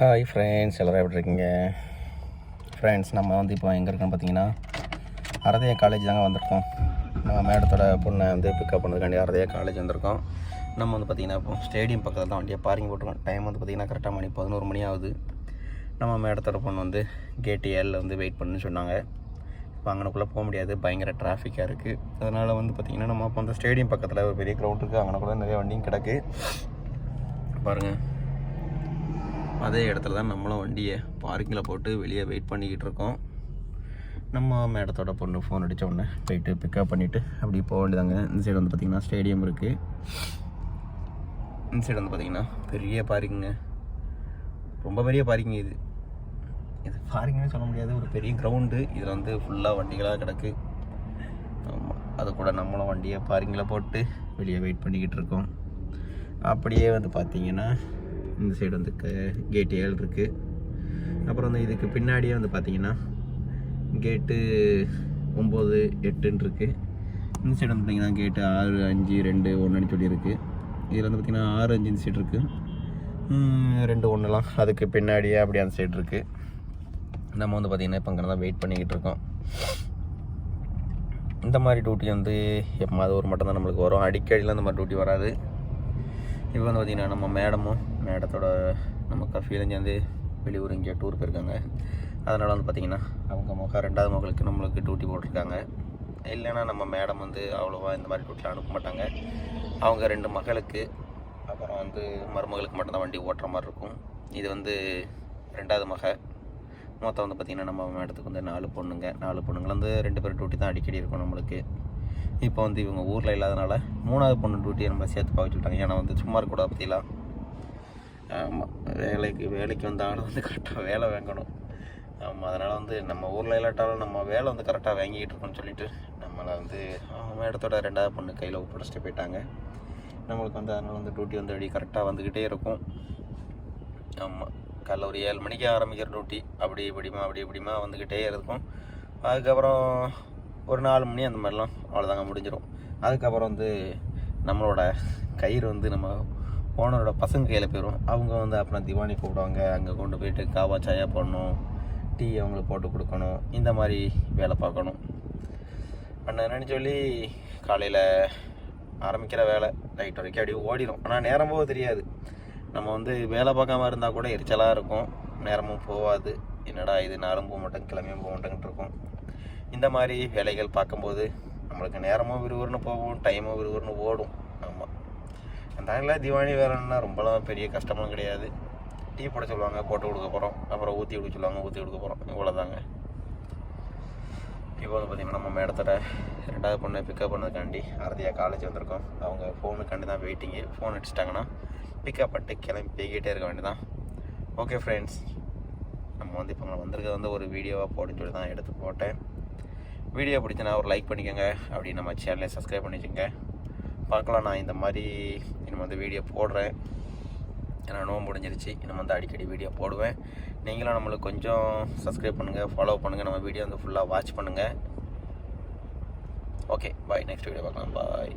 Hi friends எல்லோரும் எப்படி இருக்கீங்க? ஃப்ரெண்ட்ஸ் நம்ம வந்து இப்போ எங்கே இருக்கோம்னு பார்த்தீங்கன்னா அரதையா காலேஜ் தாங்க வந்திருக்கோம். நம்ம மேடத்தோட பொண்ணை வந்து பிக்கப் பண்ணுறதுக்காண்டி அரதையா காலேஜ் வந்திருக்கோம். நம்ம வந்து பார்த்திங்கன்னா இப்போ ஸ்டேடியம் பக்கத்தில் தான் வண்டியை பார்க்கிங் போட்டிருக்கோம். டைம் வந்து பார்த்திங்கன்னா கரெக்டாக மணி பதினோரு மணி ஆகுது. நம்ம மேடத்தோட பொண்ணு வந்து கேட்டு ஏழில் வந்து வெயிட் பண்ணுன்னு சொன்னாங்க. இப்போ அங்கனக்குள்ளே போக முடியாது. பயங்கர டிராஃபிக்காக இருக்குது அதனால் வந்து பார்த்திங்கன்னா நம்ம இப்போ அந்த ஸ்டேடியம் பக்கத்தில் ஒரு பெரிய க்ரௌண்ட் இருக்குது அங்கனக்குள்ளே நிறைய வண்டியும் கிடக்கு. பாருங்கள் அதே இடத்துல தான் நம்மளும் வண்டியை பார்க்கிங்கில் போட்டு வெளியே வெயிட் பண்ணிக்கிட்டு இருக்கோம். நம்ம மேடத்தோட பொண்ணு ஃபோன் அடித்த உடனே போயிட்டு பிக்கப் பண்ணிவிட்டு அப்படி போக வேண்டியதாங்க. இந்த சைடு வந்து பார்த்திங்கன்னா ஸ்டேடியம் இருக்குது இந்த சைடு வந்து பார்த்திங்கன்னா பெரிய பார்க்கிங்க ரொம்ப பெரிய பார்க்கிங் இது. இது பார்க்கிங்னு சொல்ல முடியாது. ஒரு பெரிய கிரவுண்டு இதில் வந்து ஃபுல்லாக வண்டிகளாக கிடக்கு. ஆமாம் அது கூட நம்மளும் வண்டியை பார்க்கிங்கில் போட்டு வெளியே வெயிட் பண்ணிக்கிட்டு இருக்கோம். அப்படியே வந்து பார்த்தீங்கன்னா இந்த சைடு வந்து க கேட் ஏழு இருக்குது அப்புறம் வந்து இதுக்கு பின்னாடியே வந்து பார்த்தீங்கன்னா கேட்டு ஒம்பது எட்டுன்னு இருக்குது இந்த சைடு வந்து பார்த்திங்கன்னா கேட்டு ஆறு அஞ்சு ரெண்டு ஒன்றுன்னு சொல்லியிருக்கு. இதில் வந்து பார்த்திங்கன்னா ஆறு அஞ்சு இந்த சைடு இருக்குது ரெண்டு ஒன்றுலாம் அதுக்கு பின்னாடியே அப்படி அந்த சைடு இருக்குது நம்ம வந்து பார்த்திங்கன்னா இப்போ அங்கே தான் வெயிட் பண்ணிக்கிட்டு இருக்கோம். இந்த மாதிரி டியூட்டி வந்து எப்போது ஒரு மட்டும் தான் நம்மளுக்கு வரும். அடிக்கடிலாம் இந்த மாதிரி டியூட்டி வராது. இப்போ வந்து பார்த்திங்கன்னா நம்ம மேடமும் மேடத்தோட நம்ம கஃபீலும் சேர்ந்து வெளியூர் இங்கே டூர் போயிருக்காங்க. அதனால் வந்து பார்த்திங்கன்னா அவங்க முக ரெண்டாவது மகளுக்கு நம்மளுக்கு டியூட்டி போட்டிருக்காங்க. இல்லைன்னா நம்ம மேடம் வந்து அவ்வளோவா இந்த மாதிரி டியூட்டியில் அனுப்ப மாட்டாங்க. அவங்க ரெண்டு மகளுக்கு அப்புறம் வந்து மருமகளுக்கு மட்டும்தான் வண்டி ஓட்டுற மாதிரி இருக்கும். இது வந்து ரெண்டாவது மக. மொத்தம் வந்து பார்த்திங்கன்னா நம்ம மேடத்துக்கு வந்து நாலு பொண்ணுங்க. நாலு பொண்ணுங்கள வந்து ரெண்டு பேரும் டியூட்டி தான் அடிக்கடி இருக்கும் நம்மளுக்கு. இப்போ வந்து இவங்க ஊரில் இல்லாதனால மூணாவது பொண்ணு டியூட்டியை நம்ம சேர்த்து பார்க்க சொல்லிட்டாங்க ஏன்னா வந்து சும்மா இருக்கக்கூடாது பற்றிலாம் ஆமாம் வேலைக்கு வேலைக்கு வந்த ஆள் வந்து கரெக்டாக வேலை வாங்கணும். ஆமாம் அதனால் வந்து நம்ம ஊரில் இல்லாட்டாலும் நம்ம வேலை வந்து கரெக்டாக வாங்கிக்கிட்டு இருக்கோம்னு சொல்லிட்டு நம்மளை வந்து அவங்க மேடத்தோட ரெண்டாவது பொண்ணு கையில் ஒப்படைச்சிட்டு போயிட்டாங்க. நம்மளுக்கு வந்து அதனால் வந்து டியூட்டி வந்து அப்படி கரெக்டாக வந்துக்கிட்டே இருக்கும். ஆமாம் காலைல ஒரு ஏழு மணிக்கு ஆரம்பிக்கிற டியூட்டி அப்படி இப்படிமா அப்படி இப்படிமா வந்துக்கிட்டே இருக்கும். அதுக்கப்புறம் ஒரு நாலு மணி அந்த மாதிரிலாம் அவ்வளோதாங்க முடிஞ்சிடும் அதுக்கப்புறம் வந்து நம்மளோட கயிறு வந்து நம்ம ஓனரோட பசங்க கையில் போயிடும் அவங்க வந்து அப்புறம் திவானி கூப்பிடுவாங்க. அங்கே கொண்டு போயிட்டு காவா சாயா போடணும். டீ அவங்களுக்கு போட்டு கொடுக்கணும். இந்த மாதிரி வேலை பார்க்கணும். பண்ணேன்னு சொல்லி காலையில் ஆரம்பிக்கிற வேலை. நைட் வரைக்கும் அப்படியே ஓடிடும் ஆனால் நேரம் போக தெரியாது. நம்ம வந்து வேலை பார்க்காம இருந்தால் கூட எரிச்சலாக இருக்கும். நேரமும் போகாது. என்னடா இது? நாளும் போக மாட்டேங்க கிளம்பியும் போக மாட்டேங்கிட்டு இருக்கும். இந்த மாதிரி வேலைகள் பார்க்கும்போது நம்மளுக்கு நேரமும் விறுவிறுன்னு போகும். டைமும் விறுவிறுன்னு ஓடும். ஆமாம் அந்த தீபாவளி வேலைன்னா ரொம்பலாம் பெரிய கஷ்டமும் கிடையாது. டீ போட சொல்லுவாங்க போட்டு கொடுக்க போகிறோம் அப்புறம் ஊற்றி கொடுக்க சொல்லுவாங்க ஊற்றி கொடுக்க போகிறோம் இவ்வளோதாங்க இப்போ வந்து பார்த்திங்கன்னா நம்ம மேடத்தோட ரெண்டாவது பொண்ணை பிக்கப் பண்ணதுக்காண்டி அறுதியாக காலேஜ் வந்திருக்கோம். அவங்க ஃபோனுக்காண்டி தான் வெயிட்டிங்கு ஃபோன் அடிச்சிட்டாங்கன்னா பிக்கப் பண்ணிட்டு கிளம்பி போய்கிட்டே இருக்க வேண்டியதான் ஓகே ஃப்ரெண்ட்ஸ் நம்ம வந்து இப்போ வந்திருக்கிறது வந்து ஒரு வீடியோவாக போடுன்னு சொல்லி தான் எடுத்து போட்டேன். வீடியோ பிடிச்சினா ஒரு லைக் பண்ணிக்கோங்க. அப்படி நம்ம சேனலை சப்ஸ்கிரைப் பண்ணிக்கோங்க பார்க்கலாம். நான் இந்த மாதிரி இன்னும் வந்து வீடியோ போடுறேன். ஏன்னா நோம்பு முடிஞ்சிருச்சு. இன்னும் வந்து அடிக்கடி வீடியோ போடுவேன். நீங்களும் நம்மளுக்கு கொஞ்சம் சப்ஸ்கிரைப் பண்ணுங்கள் ஃபாலோ பண்ணுங்கள் நம்ம வீடியோ வந்து ஃபுல்லாக வாட்ச் பண்ணுங்கள் ஓகே பாய் நெக்ஸ்ட் வீடியோ பார்க்கலாம். பாய்